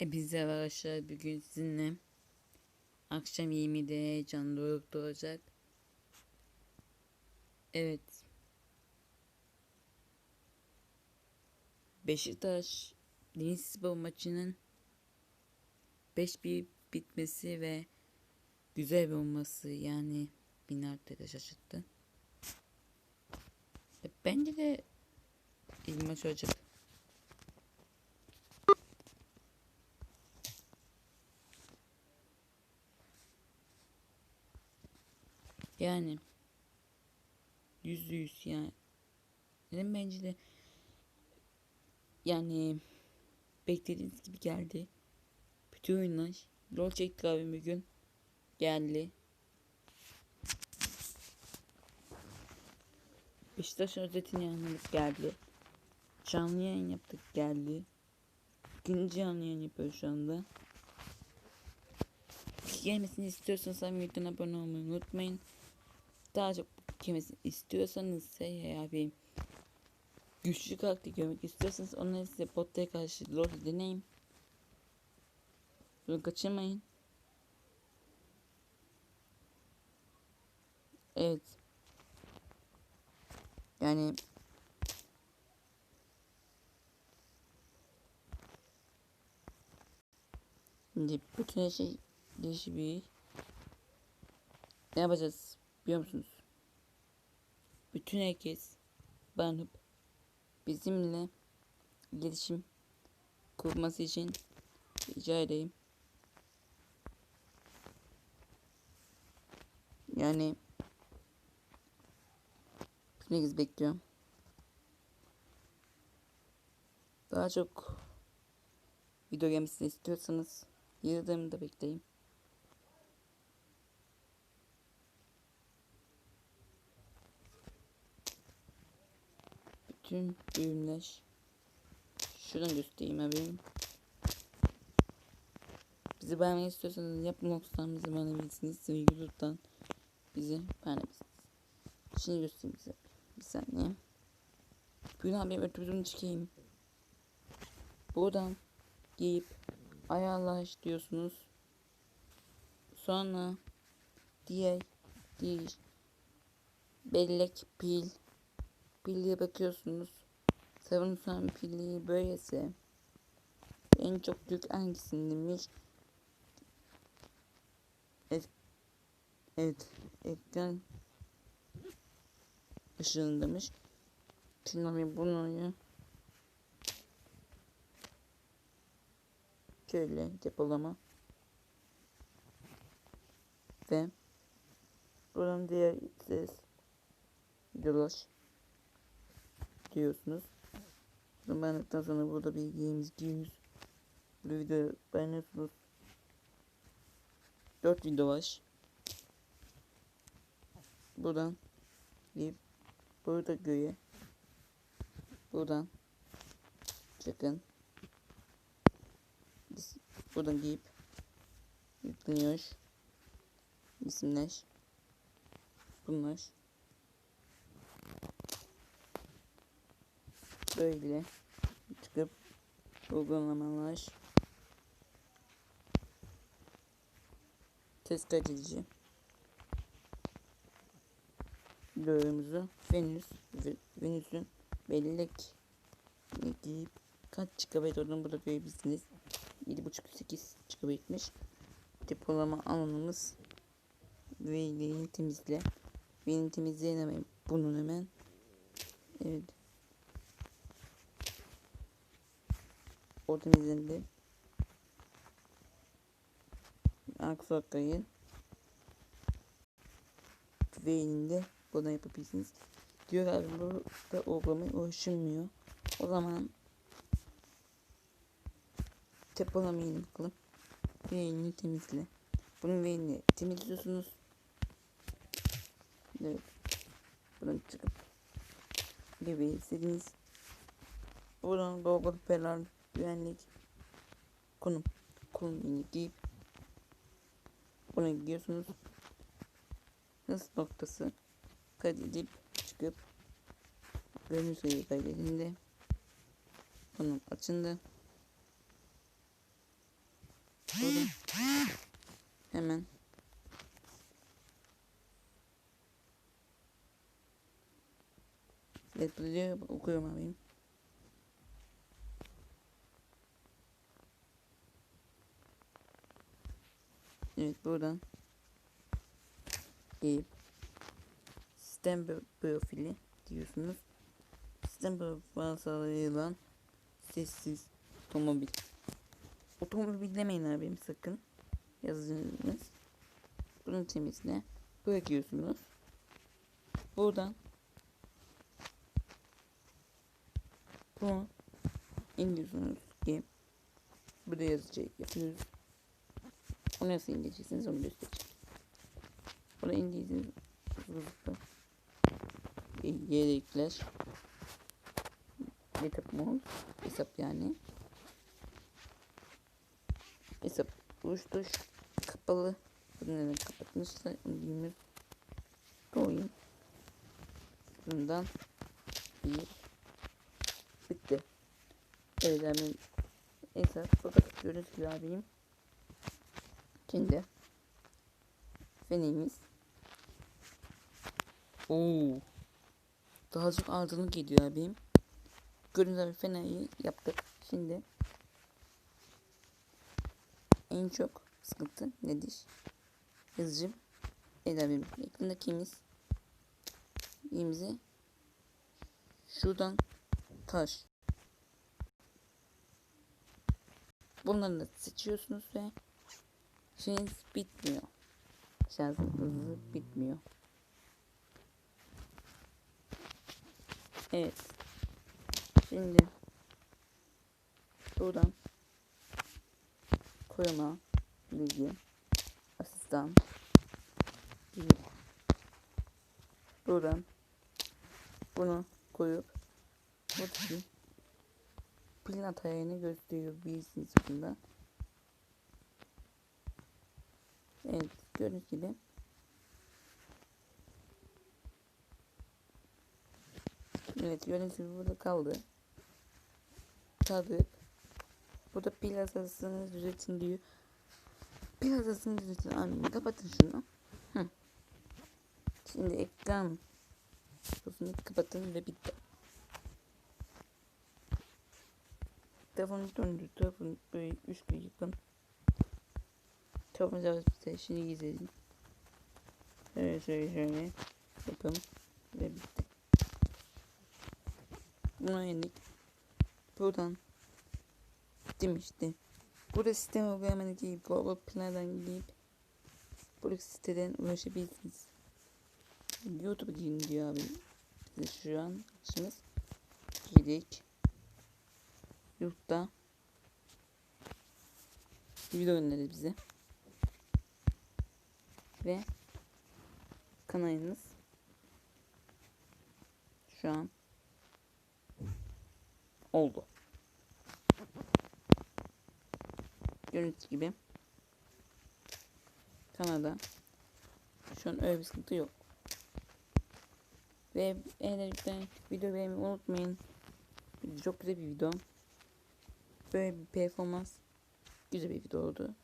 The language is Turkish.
E biz arkadaşlar bugün sizinle akşam 20'de Can Doruk olacak. Evet. Beşiktaş Denizlispor maçının 5-1 bitmesi ve güzel bir olması yani beni artık şaşırttı. E, bence de iyi maç olacak. Yani yüzde yüz yani. Dedim bence de yani beklediğiniz gibi geldi. Bütün oyunlar rol çektik abi bugün geldi. Beşiktaş'ın özetini anladık geldi. Canlı yayın yaptık geldi. İkinci canlı yayın yapıyoruz şu anda. Gelmesini istiyorsanız videoya abone olmayı unutmayın daha çok kimisi istiyorsanız şey abi güçlü karakter görmek istiyorsanız onları size botta karşı lord deneyim. Bunu kaçırmayın. Evet. Yani Şimdi bütün her şey değişiyor. Ne yapacağız? Biliyor musunuz? Bütün herkes banıp bizimle iletişim kurması için rica edeyim. Yani bütün herkes bekliyorum. Daha çok video gelmesini istiyorsanız yıldırımı da bütün düğümler şuradan göstereyim abi bizi beğenmeyi istiyorsanız yapın noktadan bizi beğenebilirsiniz ve YouTube'dan bizi beğenebilirsiniz şimdi göstereyim size. Bir saniye. Bugün abi ötürüm çıkayım buradan giyip ayarlaş diyorsunuz. Sonra diğer diğer bellek pil pilliye bakıyorsunuz. Savunulan pilli böylese en çok yük hangisindemiş? Evet, evet ekran ışığındamış. Şimdi bunu şöyle depolama ve buranın diğer ses dolaş diyorsunuz. Bunu beğendikten sonra burada games giyiyoruz. Bu videoyu beğeniyorsunuz. 4 video var. Buradan giyip burada göğe buradan çıkın buradan giyip yükleniyor isimler bunlar böyle çıkıp uygulamalar. Test kaydedici videomuzu Venüs Venüs'ün bellek giyip kaç GB olduğunu burada görebilirsiniz. 7.5-8 GB'miş depolama alanımız ve temizle. Benim temizleyemedim bunun hemen. Evet O temizlendi. Aksakay'ın tüfeğinde bunu yapabilirsiniz. Diyor abi burada uygulamayı ulaşılmıyor. O zaman depolamayı bakalım. Veyni temizle. Bunun veyni temizliyorsunuz. Evet. Buradan çıkıp gibi istediğiniz buradan Google Pay'lar güvenlik. Konum. Konumunu giyip buna gidiyorsunuz. Hız noktası. Kaydedip çıkıp görünür sayı kaydedildi. Konum açıldı. Burada. Hemen. Burada diyor okuyorum abim. Evet buradan gelip sistem pro- profili diyorsunuz. Sistem profili sağlayılan sessiz otomobil. Otomobil demeyin abim sakın. Yazınız. Bunu temizle. Bırakıyorsunuz. Buradan bunu indiriyorsunuz ki burada yazacak yapıyoruz. Onu nasıl indireceksiniz onu göstereceğim. Bunu indirdiğiniz hızlı. Yedekler. Getap mol hesap yani. Hesap tuş kapalı. Bunu neden kapatmışsa bilmiyoruz koyayım bundan bir bitti. Evet hemen hesap. Fakat görüntülü abiyim şimdi fenimiz Oo. Daha çok ardını geliyor abim. Gördüğünüz gibi fenayı yaptık. Şimdi en çok sıkıntı nedir? Yazıcım. Evet abim. Ekrandakimiz imizi şuradan taş. Bunları da seçiyorsunuz ve şeyiniz bitmiyor. Şarjın hızı bitmiyor. Evet. Şimdi buradan koruma bilgi asistan gibi buradan bunu koyup buradaki pil hatayını gösteriyor bilirsiniz bunda. Evet gördüğünüz gibi Evet yönetim burada kaldı. Tadıp burada pil asasını düzeltin diyor. Pil asasını düzeltin. Abi kapatın şunu. Hı. Şimdi ekran kapısını kapatın ve bitti. Telefonu döndür. Telefonu böyle üç gün yapın. Telefonu çalıştı. Şimdi izleyin. Şöyle şöyle şöyle yapın ve bitti. Buna yendik. Buradan demişti. Burada sistem uygulamadaki Google Play'den gidip bu siteden ulaşabilirsiniz. YouTube'a girin diyor abi. Size şu an açınız. Girdik. YouTube'da video önerdi bize. Ve kanalınız şu an oldu. Gördüğünüz gibi Kanada şu an öyle bir sıkıntı yok. Ve eğer lütfen video beğenmeyi unutmayın. Çok güzel bir video. Böyle bir performans güzel bir video oldu.